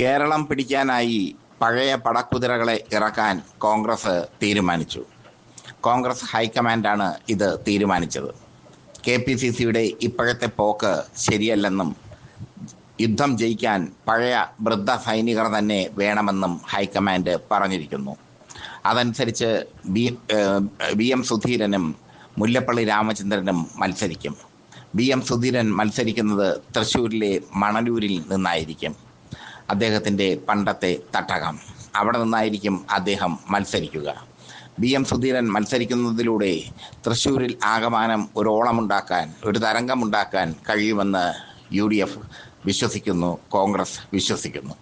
കേരളം പിടിക്കാനായി പഴയ പടക്കുതിരകളെ ഇറക്കാൻ കോൺഗ്രസ് തീരുമാനിച്ചു. കോൺഗ്രസ് ഹൈക്കമാൻഡാണ് ഇത് തീരുമാനിച്ചത്. കെ പി സി സിയുടെ ഇപ്പോഴത്തെ പോക്ക് ശരിയല്ലെന്നും യുദ്ധം ജയിക്കാൻ പഴയ വൃദ്ധ സൈനികർ തന്നെ വേണമെന്നും ഹൈക്കമാൻഡ് പറഞ്ഞിരിക്കുന്നു. അതനുസരിച്ച് ബി വി എം സുധീരനും മുല്ലപ്പള്ളി രാമചന്ദ്രനും മത്സരിക്കും. വി എം സുധീരൻ മത്സരിക്കുന്നത് തൃശ്ശൂരിലെ മണലൂരിൽ നിന്നായിരിക്കും. അദ്ദേഹത്തിന്റെ പണ്ടത്തെ തട്ടകം. അവിടെ നിന്നായിരിക്കും അദ്ദേഹം മത്സരിക്കുക. ബി എം സുധീരൻ മത്സരിക്കുന്നതിലൂടെ തൃശ്ശൂരിൽ ആകമാനം ഒരു ഓളമുണ്ടാക്കാൻ ഒരു തരംഗമുണ്ടാക്കാൻ കഴിയുമെന്ന് യു ഡി എഫ് വിശ്വസിക്കുന്നു കോൺഗ്രസ് വിശ്വസിക്കുന്നു.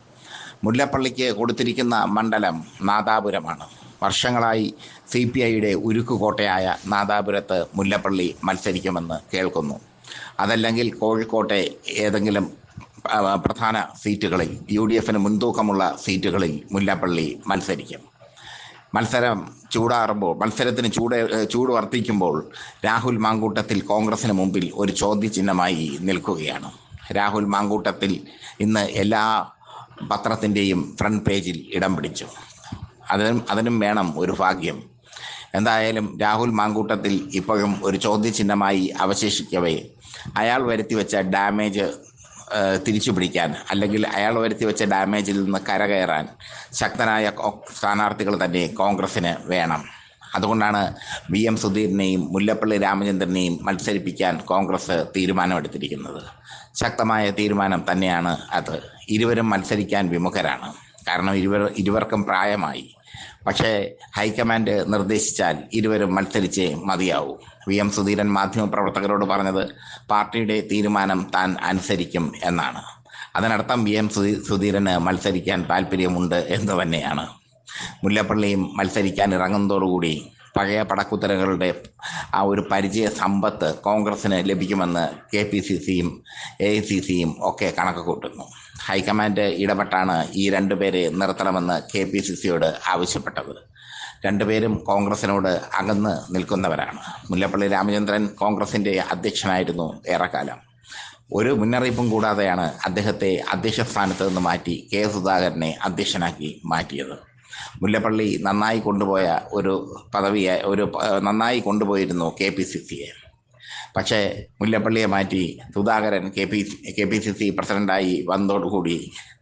മുല്ലപ്പള്ളിക്ക് കൊടുത്തിരിക്കുന്ന മണ്ഡലം നാദാപുരമാണ്. വർഷങ്ങളായി സി പി ഐയുടെ ഉരുക്കുകോട്ടയായ നാദാപുരത്ത് മുല്ലപ്പള്ളി മത്സരിക്കുമെന്ന് കേൾക്കുന്നു. അതല്ലെങ്കിൽ കോഴിക്കോട്ടെ ഏതെങ്കിലും പ്രധാന സീറ്റുകളിൽ യു ഡി എഫിന് മുൻതൂക്കമുള്ള സീറ്റുകളിൽ മുല്ലപ്പള്ളി മത്സരിക്കും. മത്സരം ചൂടാറുമ്പോൾ മത്സരത്തിന് ചൂട് ചൂട് വർദ്ധിക്കുമ്പോൾ രാഹുൽ മാങ്കൂട്ടത്തിൽ കോൺഗ്രസിന് മുമ്പിൽ ഒരു ചോദ്യചിഹ്നമായി നിൽക്കുകയാണ്. രാഹുൽ മാങ്കൂട്ടത്തിൽ ഇന്ന് എല്ലാ പത്രത്തിന്റെയും ഫ്രണ്ട് പേജിൽ ഇടം പിടിച്ചു. അതിനും അതിനും വേണം ഒരു ഭാഗ്യം. എന്തായാലും രാഹുൽ മാങ്കൂട്ടത്തിൽ ഇപ്പോഴും ഒരു ചോദ്യചിഹ്നമായി അവശേഷിക്കവേ അയാൾ വരുത്തി വെച്ച ഡാമേജ് തിരിച്ചു പിടിക്കാൻ. അല്ലെങ്കിൽ അയാൾ വരുത്തി വെച്ച ഡാമേജിൽ നിന്ന് കരകയറാൻ ശക്തനായ സ്ഥാനാർത്ഥികൾ തന്നെ കോൺഗ്രസിന് വേണം. അതുകൊണ്ടാണ് വി എം സുധീറിനെയും മുല്ലപ്പള്ളി രാമചന്ദ്രനെയും മത്സരിപ്പിക്കാൻ കോൺഗ്രസ് തീരുമാനമെടുത്തിരിക്കുന്നത്. ശക്തമായ തീരുമാനം തന്നെയാണ് അത്. ഇരുവരും മത്സരിക്കാൻ വിമുഖരാണ്. കാരണം ഇരുവർ ഇരുവർക്കും പ്രായമായി. പക്ഷേ ഹൈക്കമാൻഡ് നിർദ്ദേശിച്ചാൽ ഇരുവരും മത്സരിച്ചേ മതിയാവൂ. വി എം സുധീരൻ മാധ്യമപ്രവർത്തകരോട് പറഞ്ഞത് പാർട്ടിയുടെ തീരുമാനം താൻ അനുസരിക്കും എന്നാണ്. അതിനർത്ഥം വി എം സുധീ- സുധീരന് മത്സരിക്കാൻ താല്പര്യമുണ്ട് എന്ന് തന്നെയാണ്. മുല്ലപ്പള്ളിയും മത്സരിക്കാൻ ഇറങ്ങുന്നതോടുകൂടി പഴയ പടക്കുത്തലുകളുടെ ആ ഒരു പരിചയ സമ്പത്ത് കോൺഗ്രസിന് ലഭിക്കുമെന്ന് കെ പി സി സിയും എ ഐ സി സിയും ഒക്കെ കണക്ക് കൂട്ടുന്നു ഹൈക്കമാൻഡ് ഇടപെട്ടാണ് ഈ രണ്ടുപേരെ നിർത്തണമെന്ന് കെ പി സി സിയോട് ആവശ്യപ്പെട്ടത്. രണ്ടുപേരും കോൺഗ്രസിനോട് അകന്ന് നിൽക്കുന്നവരാണ്. മുല്ലപ്പള്ളി രാമചന്ദ്രൻ കോൺഗ്രസിന്റെ അധ്യക്ഷനായിരുന്നു ഏറെക്കാലം. ഒരു മുന്നറിയിപ്പും കൂടാതെയാണ് അദ്ദേഹത്തെ അധ്യക്ഷ സ്ഥാനത്ത് നിന്ന് മാറ്റി കെ സുധാകരനെ അധ്യക്ഷനാക്കി മാറ്റിയത്. മുല്ലപ്പള്ളി നന്നായി കൊണ്ടുപോയ ഒരു പദവിയെ ഒരു നന്നായി കൊണ്ടുപോയിരുന്നു കെ പി സി സിയെ. പക്ഷേ മുല്ലപ്പള്ളിയെ മാറ്റി Sudhakaran K P K P C C പ്രസിഡന്റായി വന്നതോടുകൂടി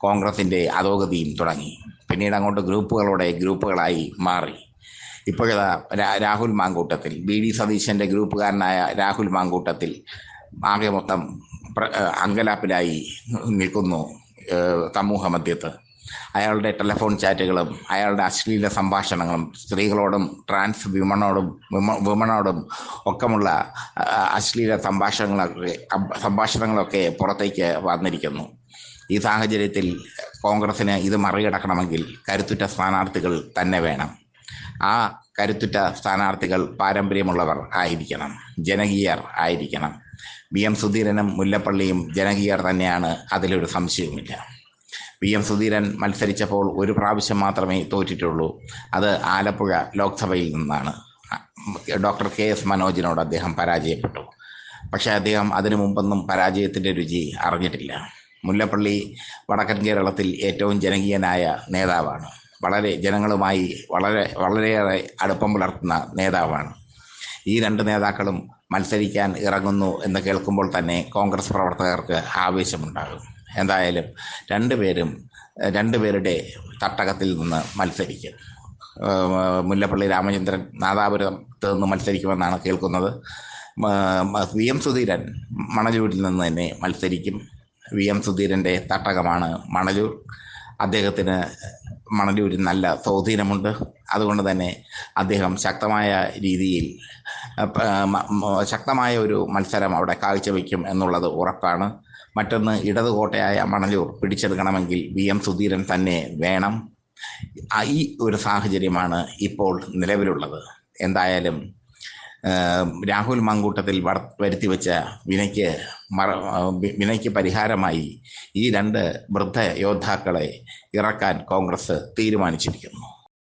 കോൺഗ്രസിന്റെ അധോഗതിയും തുടങ്ങി. പിന്നീട് അങ്ങോട്ട് ഗ്രൂപ്പുകളോടെ ഗ്രൂപ്പുകളായി മാറി. ഇപ്പോഴതാ രാഹുൽ മാങ്കൂട്ടത്തിൽ ബി ഡി സതീശന്റെ ഗ്രൂപ്പുകാരനായ രാഹുൽ മാങ്കൂട്ടത്തിൽ ആകെ മൊത്തം അങ്കലാപ്പിലായി നിൽക്കുന്നു സമൂഹ മധ്യത്ത് അയാളുടെ ടെലിഫോൺ ചാറ്റുകളും അയാളുടെ അശ്ലീല സംഭാഷണങ്ങളും സ്ത്രീകളോടും ട്രാൻസ് വിമണോടും വിമ വിമണോടും ഒക്കെയുള്ള അശ്ലീല സംഭാഷണങ്ങളൊക്കെ സംഭാഷണങ്ങളൊക്കെ പുറത്തേക്ക് വന്നിരിക്കുന്നു. ഈ സാഹചര്യത്തിൽ കോൺഗ്രസിന് ഇത് മറികടക്കണമെങ്കിൽ കരുത്തുറ്റ സ്ഥാനാർത്ഥികൾ തന്നെ വേണം. ആ കരുത്തുറ്റ സ്ഥാനാർത്ഥികൾ പാരമ്പര്യമുള്ളവർ ആയിരിക്കണം ജനകീയർ ആയിരിക്കണം. വി എം സുധീരനും മുല്ലപ്പള്ളിയും ജനകീയർ തന്നെയാണ് അതിലൊരു സംശയവുമില്ല. വി എം സുധീരൻ മത്സരിച്ചപ്പോൾ ഒരു പ്രാവശ്യം മാത്രമേ തോറ്റിട്ടുള്ളൂ. അത് ആലപ്പുഴ ലോക്സഭയിൽ നിന്നാണ്. ഡോക്ടർ കെ എസ് മനോജിനോട് അദ്ദേഹം പരാജയപ്പെട്ടു. പക്ഷേ അദ്ദേഹം അതിനു മുമ്പൊന്നും പരാജയത്തിന്റെ രുചി അറിഞ്ഞിട്ടില്ല. മുല്ലപ്പള്ളി വടക്കൻ കേരളത്തിൽ ഏറ്റവും ജനകീയനായ നേതാവാണ്. വളരെ ജനങ്ങളുമായി വളരെ വളരെയേറെ അടുപ്പം പുലർത്തുന്ന നേതാവാണ്. ഈ രണ്ട് നേതാക്കളും മത്സരിക്കാൻ ഇറങ്ങുന്നു എന്ന് കേൾക്കുമ്പോൾ തന്നെ കോൺഗ്രസ് പ്രവർത്തകർക്ക് ആവേശമുണ്ടാകും. എന്തായാലും രണ്ടുപേരും രണ്ടുപേരുടെ തട്ടകത്തിൽ നിന്ന് മത്സരിക്കും. മുല്ലപ്പള്ളി രാമചന്ദ്രൻ നാദാപുരത്ത് നിന്ന് മത്സരിക്കുമെന്നാണ് കേൾക്കുന്നത്. വി എം സുധീരൻ മണലൂരിൽ നിന്ന് തന്നെ മത്സരിക്കും. വി എം സുധീരന്റെ തട്ടകമാണ് മണലൂർ. അദ്ദേഹത്തിന് മണലൂരിൽ നല്ല സ്വാധീനമുണ്ട്. അതുകൊണ്ട് തന്നെ അദ്ദേഹം ശക്തമായ രീതിയിൽ ശക്തമായ ഒരു മത്സരം അവിടെ കാഴ്ചവെക്കും എന്നുള്ളത് ഉറപ്പാണ്. മറ്റൊന്ന് ഇടതുകോട്ടയായ മണലൂർ പിടിച്ചെടുക്കണമെങ്കിൽ വി എം സുധീരൻ തന്നെ വേണം. ഈ ഒരു സാഹചര്യമാണ് ഇപ്പോൾ നിലവിലുള്ളത്. എന്തായാലും രാഹുൽ മങ്കൂട്ടത്തിൽ വരുത്തിവെച്ച വരുത്തി വെച്ച വിനയ്ക്ക് മറ വിനയ്ക്ക് പരിഹാരമായി ഈ രണ്ട് വൃദ്ധ യോദ്ധാക്കളെ ഇറക്കാൻ കോൺഗ്രസ് തീരുമാനിച്ചിരിക്കുന്നു.